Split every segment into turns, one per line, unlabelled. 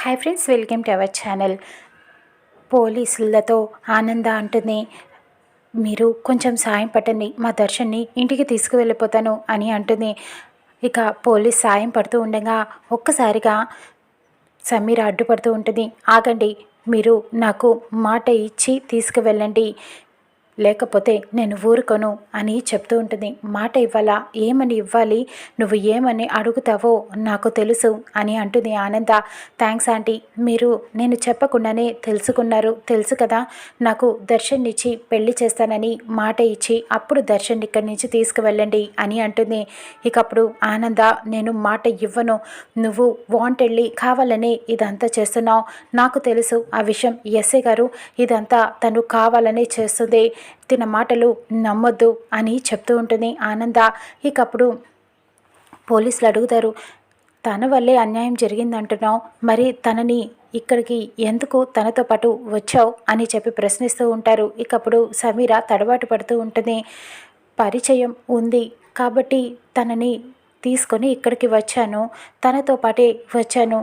Hi friends welcome to our channel. పోలీసులతో ఆనంద అంటుంది మీరు కొంచెం సాయం పట్టండి మా దర్శన్ని ఇంటికి తీసుకువెళ్ళిపోతాను అని అంటుంది. ఇక పోలీస్ సాయం పడుతూ ఉండగా ఒక్కసారిగా సమీర అడ్డుపడుతూ ఉంటుంది ఆగండి మీరు నాకు మాట ఇచ్చి తీసుకువెళ్ళండి లేకపోతే నేను ఊరుకోను అని చెప్తూ ఉంటుంది. మాట ఇవ్వాలా? ఏమని ఇవ్వాలి? నువ్వు ఏమని అడుగుతావో నాకు తెలుసు అని అంటుంది ఆనంద. Thanks aunty. మీరు నేను చెప్పకుండానే తెలుసుకున్నారు. తెలుసు కదా నాకు దర్శన్ ఇచ్చి పెళ్ళి చేస్తానని మాట ఇచ్చి అప్పుడు దర్శన్ ఇక్కడి నుంచి తీసుకువెళ్ళండి అని అంటుంది. ఇక అప్పుడు ఆనంద నేను మాట ఇవ్వను. నువ్వు వాంటెళ్ళి కావాలని ఇదంతా చేస్తున్నావు. నాకు తెలుసు ఆ విషయం ఎస్ఏ గారు. ఇదంతా తను కావాలని చేస్తుంది. తిన మాటలు నమ్మొద్దు అని చెప్తూ ఉంటుంది ఆనంద. ఇకప్పుడు పోలీసులు అడుగుతారు తన వల్లే అన్యాయం జరిగిందంటున్నావు మరి తనని ఇక్కడికి ఎందుకు తనతో పాటు వచ్చావు? అని చెప్పి ప్రశ్నిస్తూ ఉంటారు. ఇకప్పుడు సమీర తడబాటు పడుతూ ఉంటుంది పరిచయం ఉంది కాబట్టి తనని తీసుకొని ఇక్కడికి వచ్చాను తనతో పాటే వచ్చాను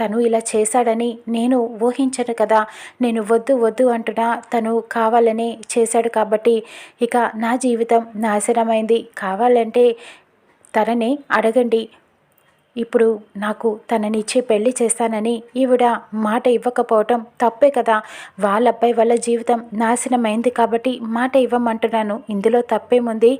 తను ఇలా చేశాడని నేను ఊహించను కదా. నేను వద్దు వద్దు అంటున్నా. తను కావాలని చేశాడు కాబట్టి ఇక నా జీవితం నాశనమైంది. కావాలంటే తనని అడగండి. ఇప్పుడు నాకు తననిచ్చి పెళ్ళి చేస్తానని ఈవిడ మాట ఇవ్వకపోవటం తప్పే కదా. వాళ్ళ అబ్బాయి వాళ్ళ జీవితం నాశనమైంది కాబట్టి మాట ఇవ్వమంటున్నాను. ఇందులో తప్పేముంది?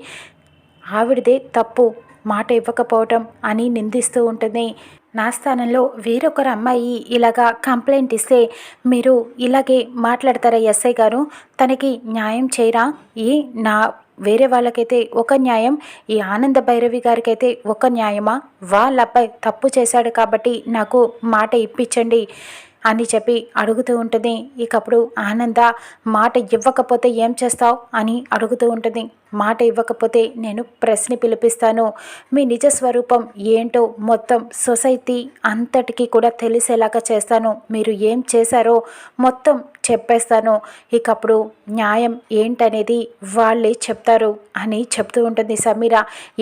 ఆవిడదే తప్పు. మాట ఇవ్వకపోవటం అని నిందిస్తూ ఉంటుంది. నా స్థానంలో వేరొకరు అమ్మాయి ఇలాగా కంప్లైంట్ ఇస్తే మీరు ఇలాగే మాట్లాడతారా ఎస్ఐ గారు? తనకి న్యాయం చేయరా? ఈ నా వేరే వాళ్ళకైతే ఒక న్యాయం ఈ ఆనంద భైరవి గారికి అయితే ఒక న్యాయమా? వాళ్ళ అబ్బాయి తప్పు చేశాడు కాబట్టి నాకు మాట ఇప్పించండి అని చెప్పి అడుగుతూ ఉంటుంది. ఇకప్పుడు ఆనంద మాట ఇవ్వకపోతే ఏం చేస్తావు? అని అడుగుతూ ఉంటుంది. మాట ఇవ్వకపోతే నేను ప్రెస్ని పిలిపిస్తాను. మీ నిజ స్వరూపం ఏంటో మొత్తం సొసైటీ అంతటికీ కూడా తెలిసేలాగా చేస్తాను. మీరు ఏం చేశారో మొత్తం చెప్పేస్తాను. ఇకప్పుడు న్యాయం ఏంటనేది వాళ్ళే చెప్తారు అని చెప్తూ ఉంటుంది సమీర.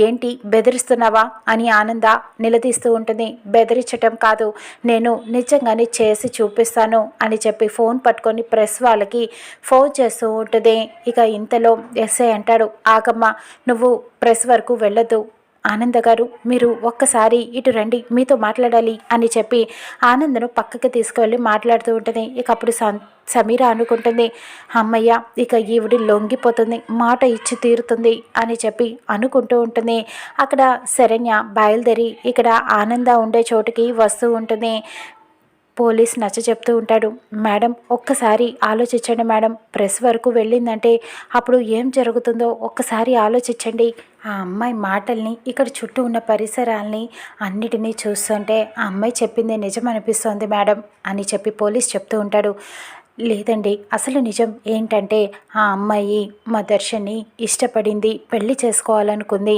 ఏంటి బెదిరిస్తున్నావా అని ఆనంద నిలదీస్తూ ఉంటుంది. బెదిరించటం కాదు నేను నిజంగానే చేసి చూపిస్తాను అని చెప్పి ఫోన్ పట్టుకొని ప్రెస్ వాళ్ళకి ఫోన్ చేస్తూ ఉంటుంది. ఇక ఇంతలో ఎస్ఐ అంటాడు ఆగమ్మ నువ్వు ప్రెస్ వరకు వెళ్ళొద్దు. ఆనంద గారు మీరు ఒక్కసారి ఇటు రండి మీతో మాట్లాడాలి అని చెప్పి ఆనందను పక్కకి తీసుకువెళ్ళి మాట్లాడుతూ ఉంటుంది. ఇక అప్పుడు సమీర అనుకుంటుంది అమ్మయ్య ఇక ఈవిడి లొంగిపోతుంది మాట ఇచ్చి తీరుతుంది అని చెప్పి అనుకుంటూ ఉంటుంది. అక్కడ శరణ్య బయలుదేరి ఇక్కడ ఆనంద ఉండే చోటుకి వస్తూ ఉంటుంది. పోలీస్ నచ్చ చెప్తూ ఉంటాడు. మేడం ఒక్కసారి ఆలోచించండి మేడం. ప్రెస్ వరకు వెళ్ళిందంటే అప్పుడు ఏం జరుగుతుందో ఒక్కసారి ఆలోచించండి. ఆ అమ్మాయి మాటల్ని ఇక్కడ చుట్టూ ఉన్న పరిసరాల్ని అన్నిటినీ చూస్తుంటే ఆ అమ్మాయి చెప్పింది నిజం అనిపిస్తోంది మేడం అని చెప్పి పోలీస్ చెప్తూ ఉంటాడు. లేదండి అసలు నిజం ఏంటంటే ఆ అమ్మాయి మా దర్శన్ని ఇష్టపడింది పెళ్ళి చేసుకోవాలనుకుంది.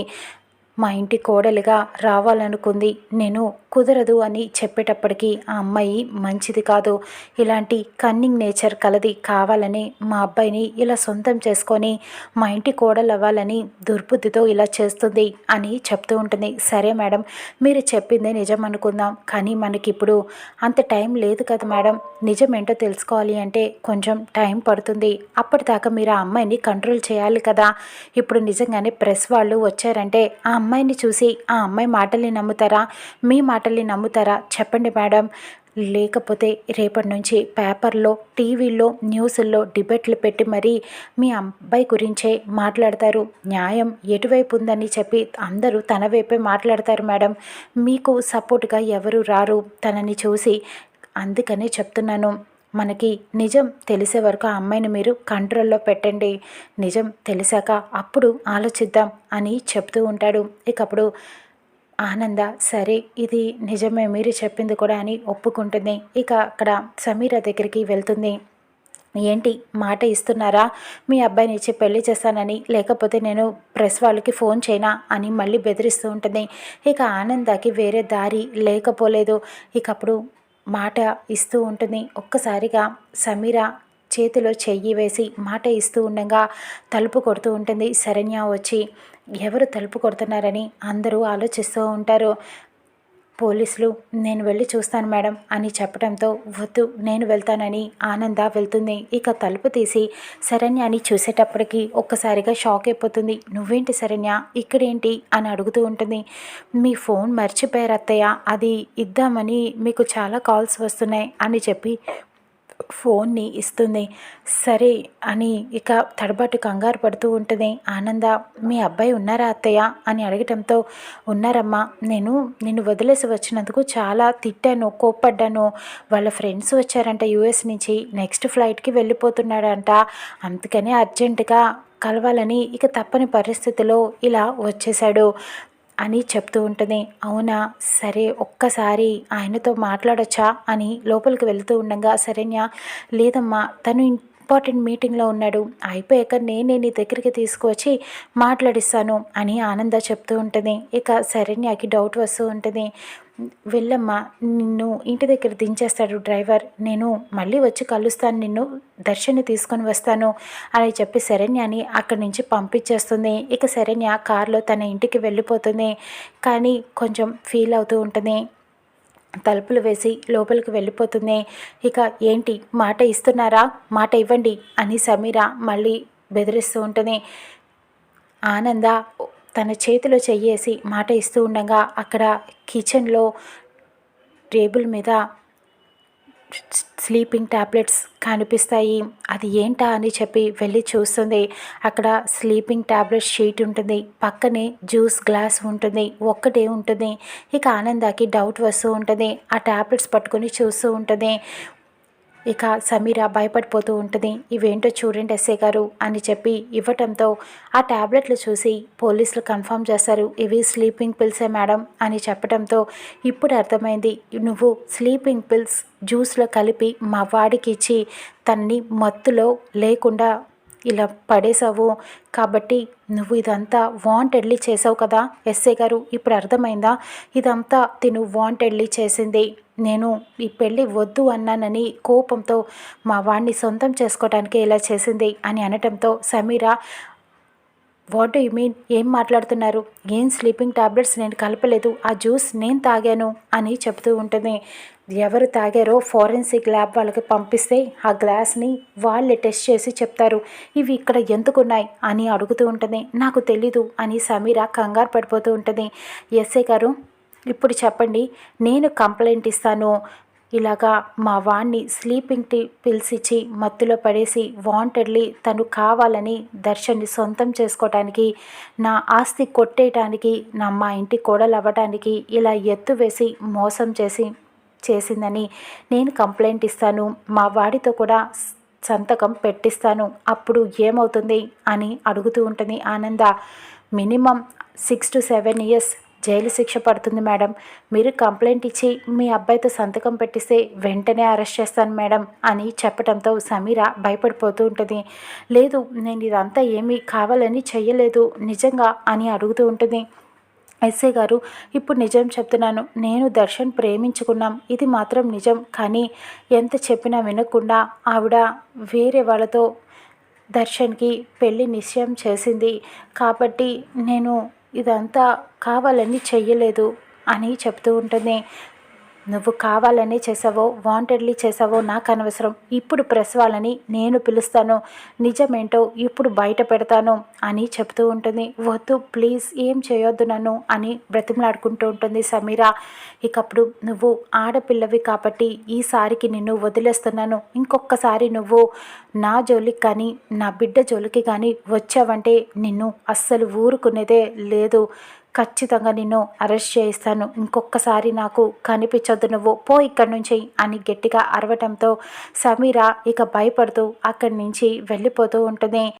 మా ఇంటి కోడలిగా రావాలనుకుంది. నేను కుదరదు అని చెప్పేటప్పటికీ ఆ అమ్మాయి మంచిది కాదు. ఇలాంటి కన్నింగ్ నేచర్ కలది కావాలని మా అబ్బాయిని ఇలా సొంతం చేసుకొని మా ఇంటి కోడలు అవ్వాలని దుర్బుద్ధితో ఇలా చేస్తుంది అని చెప్తూ ఉంటుంది. సరే మేడం మీరు చెప్పింది నిజం అనుకుందాం. కానీ మనకి ఇప్పుడు అంత టైం లేదు కదా మేడం. నిజం ఏంటో తెలుసుకోవాలి అంటే కొంచెం టైం పడుతుంది. అప్పటిదాకా మీరు ఆ అమ్మాయిని కంట్రోల్ చేయాలి కదా. ఇప్పుడు నిజంగానే ప్రెస్ వాళ్ళు వచ్చారంటే ఆ అమ్మాయిని చూసి ఆ అమ్మాయి మాటల్ని నమ్ముతారా? మీ మాటల్ని నమ్ముతారా? చెప్పండి మేడం. లేకపోతే రేపటి నుంచి పేపర్లో టీవీల్లో న్యూస్ల్లో డిబేట్లు పెట్టి మరీ మీ అబ్బాయి గురించే మాట్లాడతారు. న్యాయం ఎటువైపు ఉందని చెప్పి అందరూ తన వైపే మాట్లాడతారు మేడం. మీకు సపోర్ట్గా ఎవరు రారు? తనని చూసి అందుకనే చెప్తున్నాను. మనకి నిజం తెలిసే వరకు ఆ అమ్మాయిని మీరు కంట్రోల్లో పెట్టండి. నిజం తెలిసాక అప్పుడు ఆలోచిద్దాం అని చెప్తూ ఉంటాడు. ఇకప్పుడు ఆనంద సరే ఇది నిజమే మీరు చెప్పింది కూడా అని ఒప్పుకుంటుంది. ఇక అక్కడ సమీర దగ్గరికి వెళ్తుంది. ఏంటి మాట ఇస్తున్నారా? మీ అబ్బాయిని ఇచ్చి పెళ్ళి చేస్తానని లేకపోతే నేను ప్రెస్ వాళ్ళకి ఫోన్ చేయనా అని మళ్ళీ బెదిరిస్తూ ఉంటుంది. ఇక ఆనందకి వేరే దారి లేకపోలేదు. ఇక అప్పుడు మాట ఇస్తూ ఉంటుంది. ఒక్కసారిగా సమీర చేతిలో చెయ్యి వేసి మాట ఇస్తూ ఉండగా తలుపు కొడుతూ ఉంటుంది. శరణ్య వచ్చి ఎవరు తలుపు కొడుతున్నారని అందరూ ఆలోచిస్తూ ఉంటారు. పోలీసులు నేను వెళ్ళి చూస్తాను మేడం అని చెప్పడంతో వద్దు నేను వెళ్తానని ఆనంద వెళ్తుంది. ఇక తలుపు తీసి శరణ్య అని చూసేటప్పటికి ఒక్కసారిగా షాక్ అయిపోతుంది. నువ్వేంటి శరణ్య? ఇక్కడేంటి? అని అడుగుతూ ఉంటుంది. మీ ఫోన్ మర్చిపోయారు అత్తయ్య అది ఇద్దామని మీకు చాలా కాల్స్ వస్తున్నాయి అని చెప్పి ఫోన్ని ఇస్తుంది. సరే అని ఇక తడబాటు కంగారు పడుతూ ఉంటుంది. ఆనంద మీ అబ్బాయి ఉన్నారా అత్తయ్య? అని అడగటంతో ఉన్నారమ్మా నేను నిన్ను వదిలేసి వచ్చినందుకు చాలా తిట్టాను కోప్పడ్డాను. వాళ్ళ ఫ్రెండ్స్ వచ్చారంట యూఎస్ నుంచి నెక్స్ట్ ఫ్లైట్కి వెళ్ళిపోతున్నాడంట. అందుకని అర్జెంటుగా కలవాలని ఇక తప్పని పరిస్థితిలో ఇలా వచ్చేసాడు అని చెప్తూ ఉంటుంది. అవునా? సరే ఒక్కసారి ఆయనతో మాట్లాడొచ్చా? అని లోపలికి వెళుతూ ఉండగా శరణ్య లేదమ్మా తను ఇంపార్టెంట్ మీటింగ్లో ఉన్నాడు. అయిపోయాక నేనే నీ దగ్గరికి తీసుకువచ్చి మాట్లాడిస్తాను అని ఆనంద చెప్తూ ఉంటుంది. ఇక శరణ్యకి డౌట్ వస్తూ ఉంటుంది. వెళ్ళమ్మా నిన్ను ఇంటి దగ్గర దించేస్తాడు డ్రైవర్. నేను మళ్ళీ వచ్చి కలుస్తాను నిన్ను దర్శని తీసుకొని వస్తాను అని చెప్పి శరణ్యని అక్కడి నుంచి పంపించేస్తుంది. ఇక శరణ్య కారులో తన ఇంటికి వెళ్ళిపోతుంది. కానీ కొంచెం ఫీల్ అవుతూ ఉంటుంది. తలుపులు వేసి లోపలికి వెళ్ళిపోతుంది. ఇక ఏంటి మాట ఇస్తున్నారా? మాట ఇవ్వండి అని సమీర మళ్ళీ బెదిరిస్తూ ఉంటుంది. ఆనంద తన చేతిలో చెయ్యేసి మాట ఇస్తూ ఉండగా అక్కడ కిచెన్లో టేబుల్ మీద స్లీపింగ్ ట్యాబ్లెట్స్ కనిపిస్తాయి. అది ఏంటా అని చెప్పి వెళ్ళి చూస్తుంది. అక్కడ స్లీపింగ్ ట్యాబ్లెట్ షీట్ ఉంటుంది. పక్కనే జ్యూస్ గ్లాస్ ఉంటుంది. ఒక్కటే ఉంటుంది. ఇక ఆనందాకి డౌట్ వస్తూ ఉంటుంది. ఆ ట్యాబ్లెట్స్ పట్టుకొని చూస్తూ ఉంటుంది. ఇక సమీర భయపడిపోతూ ఉంటుంది. ఇవేంటో చూడండి ఎస్ఏ గారు అని చెప్పి ఇవ్వటంతో ఆ ట్యాబ్లెట్లు చూసి పోలీసులు కన్ఫర్మ్ చేస్తారు. ఇవి స్లీపింగ్ పిల్సే మేడం అని చెప్పడంతో ఇప్పుడు అర్థమైంది. నువ్వు స్లీపింగ్ పిల్స్ జ్యూస్లో కలిపి మా వాడికి ఇచ్చి తన్ని మత్తులో లేకుండా ఇలా పడేసావు కాబట్టి నువ్వు ఇదంతా వాంటెడ్లీ చేసావు కదా? ఎస్ఏ గారు ఇప్పుడు అర్థమైందా? ఇదంతా తిను వాంటెడ్లీ చేసింది. నేను ఈ పెళ్ళి వద్దు అన్నానని కోపంతో మా వాణ్ణి సొంతం చేసుకోవడానికి ఇలా చేసింది అని అనటంతో సమీర వాట్ డూ మీన్? ఏం మాట్లాడుతున్నారు? ఏం స్లీపింగ్ టాబ్లెట్స్ నేను కలపలేదు. ఆ జ్యూస్ నేను తాగాను అని చెప్తూ ఉంటుంది. ఎవరు తాగారో ఫోరెన్సిక్ ల్యాబ్ వాళ్ళకి పంపిస్తే ఆ గ్లాస్ని వాళ్ళే టెస్ట్ చేసి చెప్తారు. ఇవి ఇక్కడ ఎందుకున్నాయి అని అడుగుతూ ఉంటుంది. నాకు తెలీదు అని సమీర కంగారు పడిపోతూ ఉంటుంది. ఎస్ఏ గారు ఇప్పుడు చెప్పండి. నేను కంప్లైంట్ ఇస్తాను. ఇలాగా మా వాణ్ణి స్లీపింగ్ టీ మత్తులో పడేసి వాంటెడ్లీ తను కావాలని దర్శన్ని సొంతం చేసుకోవటానికి నా ఆస్తి కొట్టేయటానికి నా మా ఇంటి కోడలు అవ్వటానికి ఇలా ఎత్తు వేసి మోసం చేసి చేసిందని నేను కంప్లైంట్ ఇస్తాను. మా వాడితో కూడా సంతకం పెట్టిస్తాను. అప్పుడు ఏమవుతుంది అని అడుగుతూ ఉంటుంది Ananda. Minimum six to seven years jail శిక్ష పడుతుంది మేడం. మీరు కంప్లైంట్ ఇచ్చి మీ అబ్బాయితో సంతకం పెట్టిస్తే వెంటనే అరెస్ట్ చేస్తాను మేడం అని చెప్పడంతో సమీర భయపడిపోతూ ఉంటుంది. లేదు నేను ఇదంతా ఏమీ కావాలని చెయ్యలేదు నిజంగా అని అడుగుతూ ఉంటుంది. ఎస్ఐ గారు ఇప్పుడు నిజం చెప్తున్నాను. నేను దర్శన్ ప్రేమించుకున్నాం. ఇది మాత్రం నిజం. కానీ ఎంత చెప్పినా వినకుండా ఆవిడ వేరే వాళ్ళతో దర్శన్కి పెళ్ళి నిశ్చయం చేసింది. కాబట్టి నేను ఇదంతా కావాలని చెయ్యలేదు అని చెప్తూ ఉంటుంది. నువ్వు కావాలని చేసావో వాంటెడ్లీ చేసావో నాకు అనవసరం. ఇప్పుడు ప్రెస్ వాళ్ళని నేను పిలుస్తాను. నిజమేంటో ఇప్పుడు బయట పెడతాను అని చెప్తూ ఉంటుంది. వద్దు ప్లీజ్ ఏం చేయొద్దు నన్ను అని బ్రతిమలాడుకుంటూ ఉంటుంది సమీరా. ఇకప్పుడు నువ్వు ఆడపిల్లవి కాబట్టి ఈసారికి నిన్ను వదిలేస్తున్నాను. ఇంకొకసారి నువ్వు నా జోలికి కానీ నా బిడ్డ జోలికి కానీ వచ్చావంటే నిన్ను అస్సలు ఊరుకునేదే లేదు. ఖచ్చితంగా నిన్ను అరెస్ట్ చేయిస్తాను. ఇంకొకసారి నాకు కనిపించొద్దు నువ్వు. పో ఇక్కడి నుంచి అని గట్టిగా అరవటంతో సమీర ఇక భయపడుతూ అక్కడి నుంచి వెళ్ళిపోతూ ఉంటుంది.